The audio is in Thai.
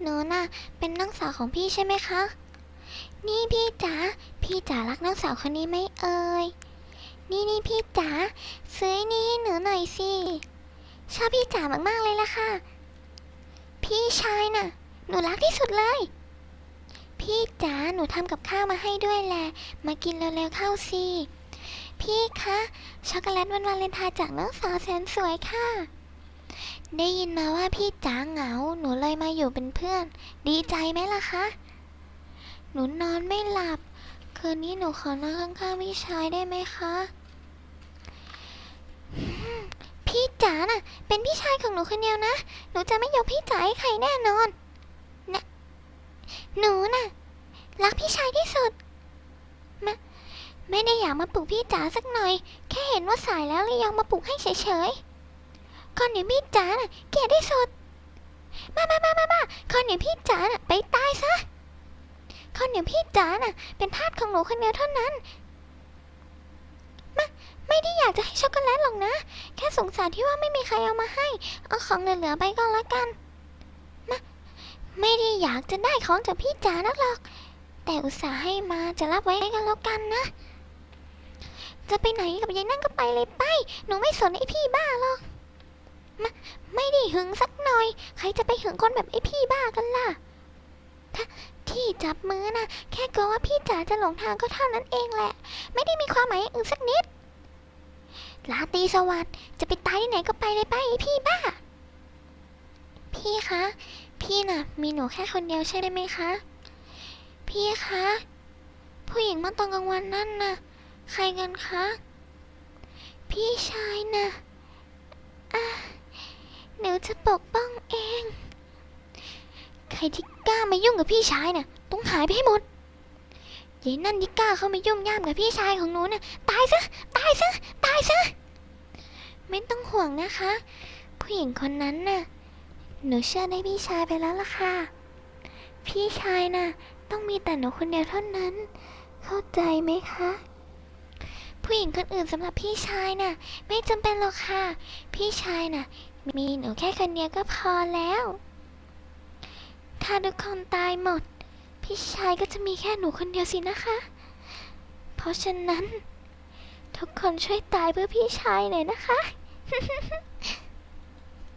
หนูน่ะ เป็นน้องสาวของพี่ใช่ไหมคะ นี่พี่จ๋า พี่จ๋ารักน้องสาวคนนี้ไหมเอ่ย นี่นี่พี่จ๋าซื้อนี่ให้หนูหน่อยสิ ชอบพี่จ๋ามากๆเลยล่ะค่ะ พี่ชายน่ะ หนูรักที่สุดเลย พี่จ๋า หนูทำกับข้าวมาให้ด้วยแหละ มากินเร็วๆเข้าสิ พี่คะ ช็อกโกแลตวันวาเลนไทน์จากน้องสาวแสนสวยค่ะ ได้ยินมาว่าพี่จ๋าเหงา หนูเลยมาอยู่เป็นเพื่อน ดีใจไหมล่ะคะ หนูนอนไม่หลับ คืนนี้หนูขอนอนข้างๆพี่ชายได้ไหมคะ พี่จ๋าน่ะ เป็นพี่ชายของหนูคนเดียวนะ หนูจะไม่ยกพี่จ๋าให้ใครแน่นอนนะหนูน่ะ รักพี่ชายที่สุดมาไม่ได้อยากมาปลุกพี่จ๋าสักหน่อย แค่เห็นว่าสายแล้วเลยยังมาปลุกให้เฉยๆ ก่อนเดี๋ยวพี่จ๋าน่ะเกลียดที่สุด มามามามามาก่อนเดี๋ยวพี่จ๋าน่ะไปตายซะก่อนเดี๋ยวพี่จ๋าน่ะ เป็นทาสของหนูคนเดียวเท่านั้น มา ไม่ได้อยากจะให้ช็อกโกแลตหรอกนะ แค่สงสารที่ว่าไม่มีใครเอามาให้ เอาของเหลือๆไปก็แล้วกัน มา ไม่ได้อยากจะได้ของจากพี่จ๋านักหรอก แต่อุตส่าห์ให้มาจะรับไว้กันแล้วกันนะจะไปไหนกับยายนั่นก็ไปเลยไป หนูไม่สนไอพี่บ้าหรอก หึงสักหน่อย ใครจะไปหึงคนแบบไอ้พี่บ้ากันล่ะถ้าที่จับมือนะแค่กลัวว่าพี่จ๋าจะหลงทางก็เท่านั้นเองแหละ ไม่ได้มีความหมายอื่นสักนิดลาตีสวัสดิ์จะไปตายที่ไหนก็ไปเลยไปไอ้พี่บ้า พี่คะ พี่น่ะ มีหนูแค่คนเดียวใช่ไหมคะ พี่คะ ผู้หญิงเมื่อตอนกลางวันนั่นน่ะ ใครกันคะ พี่ชายน่ะอะ จะปกป้องเอง ใครที่กล้ามายุ่งกับพี่ชายน่ะ ต้องหายไปให้หมดยายนั่นที่กล้าเข้ามายุ่งย่ามกับพี่ชายของหนูน่ะ ตายซะ ตายซะ ตายซะ ไม่ต้องห่วงนะคะ ผู้หญิงคนนั้นน่ะ หนูเชื่อในพี่ชายไปแล้วล่ะค่ะ พี่ชายน่ะ ต้องมีแต่หนูคนเดียวเท่านั้น เข้าใจไหมคะผู้หญิงคนอื่นสำหรับพี่ชายน่ะ ไม่จำเป็นหรอกค่ะ พี่ชายน่ะ มีหนูแค่คนเดียวก็พอแล้ว ถ้าทุกคนตายหมด พี่ชายก็จะมีแค่หนูคนเดียวสินะคะ เพราะฉะนั้น ทุกคนช่วยตายเพื่อพี่ชายหน่อยนะคะ